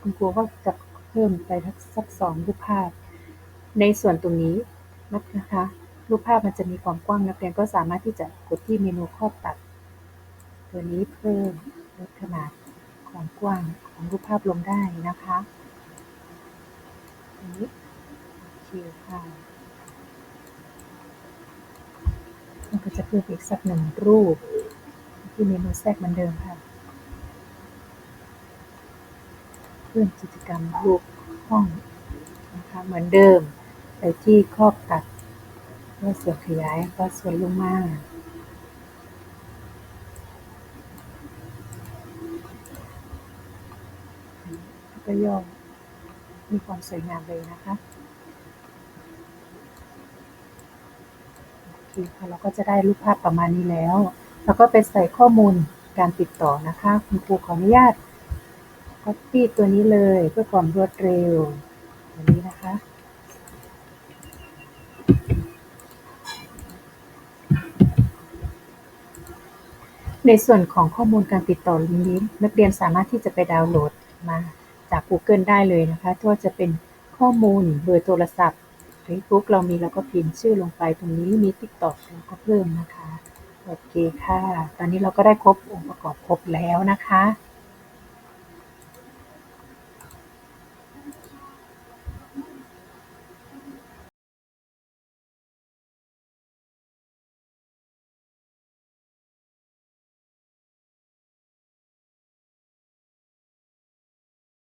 คุณครูก็จะเพิ่มไปสักสองรูปภาพ ในส่วนตรงนี้นะคะ รูปภาพมันจะมีความกว้างนักเรียนก็สามารถที่จะกดที่เมนูข้อบตัด ตัวนี้เพิ่มลดขนาดความกว้างของรูปภาพลงได้นะคะนี้โอเคค่ะมันก็จะเพิ่มอีกสักหนึ่งรูป ที่เมนูแทรกเหมือนเดิมค่ะ เพิ่มกิจกรรมรูปห้องนะคะเหมือนเดิม ไปที่ครอบตัดก็ส่วนขยายก็ส่วนลงมาก็ย่อมมีความสวยงามเลยนะคะโอเคค่ะเราก็จะได้รูปภาพประมาณนี้แล้วแล้วก็ไปใส่ข้อมูลการติดต่อนะคะ คุณครูขออนุญาต copy ตัวนี้เลยเพื่อความรวดเร็วตัวนี้นะคะในส่วนของข้อมูลการติดต่อลิงก์นี้นักเรียนสามารถที่จะไปดาวน์โหลดมาจาก Google ได้เลยนะคะที่วจะเป็นข้อมูลเบอร์โทรศัพท์ Facebook เรามีเราก็พิมพ์ชื่อลงไปตรงนี้มี TikTok เราก็เพิ่มนะคะ โอเคค่ะ ตอนนี้เราก็ได้ครบองค์ประกอบครบแล้วนะคะ